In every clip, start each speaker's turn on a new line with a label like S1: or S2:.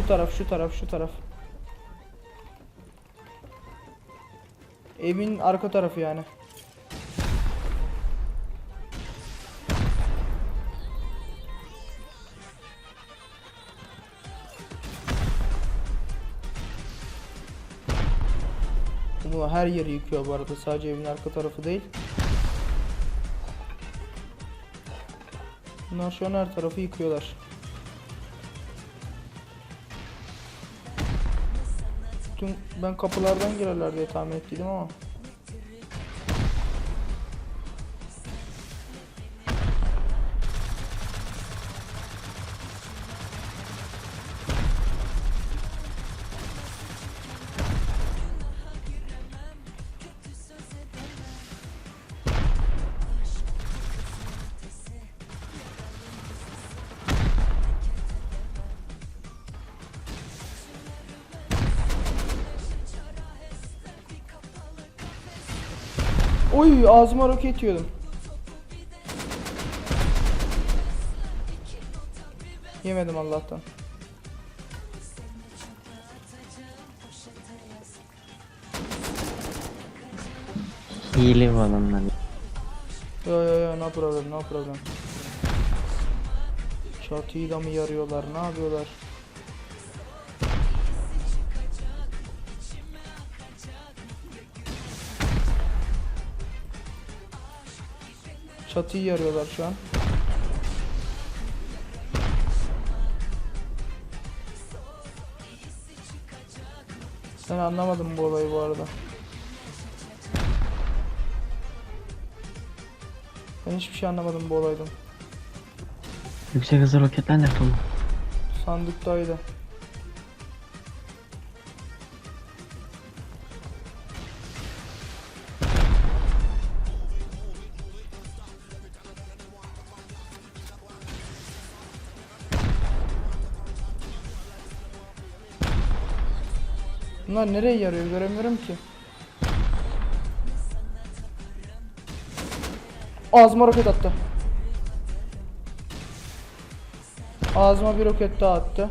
S1: Şu taraf, şu taraf, şu taraf. Evin arka tarafı yani. Bu her yeri yıkıyor bu arada. Sadece evin arka tarafı değil. Bunlar şu an her tarafı yıkıyorlar. Tüm ben kapılardan girerler diye tahmin ettiydim ama. Oy ağzıma roket yiyordum. Yemedim Allah'tan.
S2: Hile balonlar.
S1: Yo yo yo no problem no problem. Çatıyı da mı yarıyorlar ne yapıyorlar? Çatıyı yarıyorlar şu an. Ben anlamadım bu olayı bu arada. Ben hiçbir şey anlamadım bu olaydan.
S2: Yüksek hızlı roketler nerede oğlum?
S1: Sandıktaydı. Bunlar nereye yarıyor göremiyorum ki. Ağzıma roket attı. Ağzıma bir roket daha attı.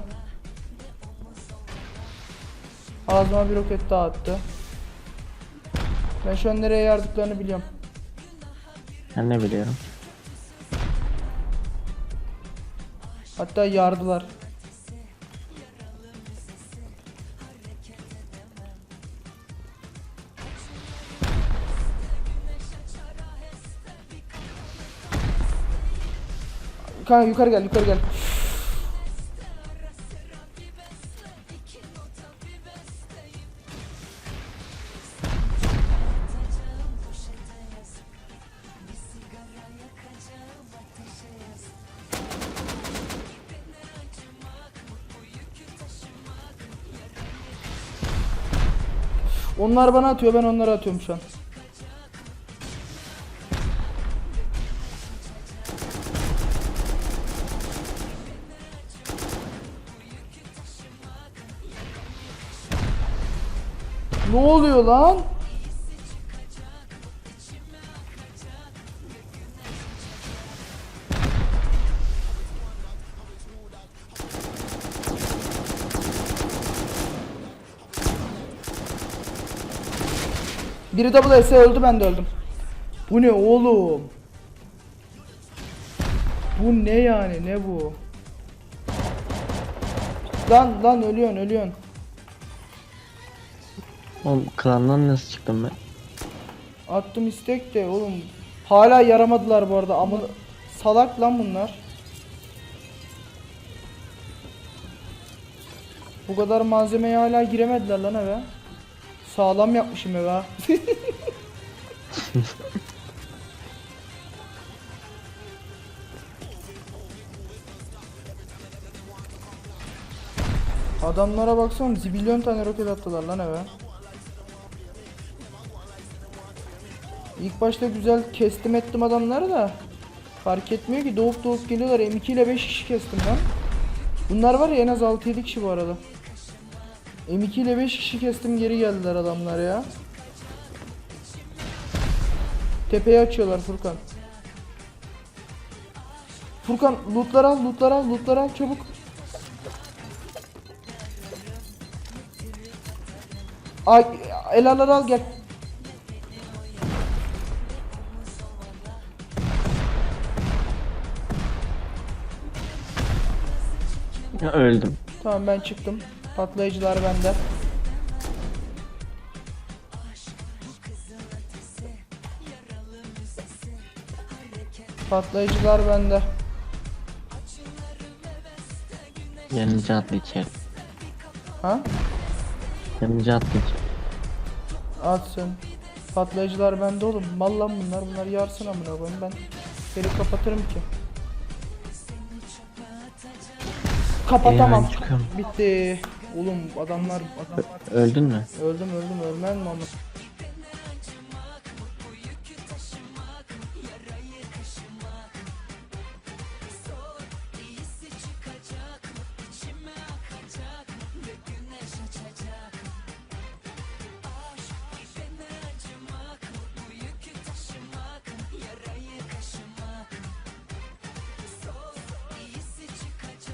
S1: Ağzıma bir roket daha attı. Ben şu an nereye yardıklarını biliyorum.
S2: Ben ne biliyorum.
S1: Hatta yardılar. Kanka yukarı gel yukarı gel. Onlar bana atıyor ben onlara atıyorum şu an. Ne oluyor lan? Biri double S öldü ben de öldüm. Bu ne oğlum? Bu ne yani ne bu? Lan lan ölüyorsun ölüyorsun.
S2: Oğlum klandan nasıl çıktım ben?
S1: Attım istek de oğlum. Hala yaramadılar bu arada ama salak lan bunlar. Bu kadar malzemeye hala giremediler lan eve. Sağlam yapmışım eve. Adamlara baksana zibilyon tane roket attılar lan eve. İlk başta güzel kestim ettim adamları da. Fark etmiyor ki doğup doğup geliyorlar. M2 ile 5 kişi kestim ben. Bunlar var ya en az 6-7 kişi bu arada. M2 ile 5 kişi kestim geri geldiler adamlar ya. Tepeyi açıyorlar Furkan. Furkan lootlar al lootlar al lootlar al çabuk. Ay, elarları al gel.
S2: Öldüm.
S1: Tamam ben çıktım. Patlayıcılar bende. Patlayıcılar bende.
S2: Yanıcı atla içeri.
S1: Ha?
S2: Yanıcı atla içeri.
S1: Atsın. Patlayıcılar bende oğlum. Mal lan bunlar. Bunlar yarsın amına koyayım. Ben geri kapatırım ki. Kapatamam.
S2: Çıkıyorum.
S1: Bitti. Oğlum adamlar adamlar
S2: Öldün mü?
S1: öldüm öldüm ölmem mi ama?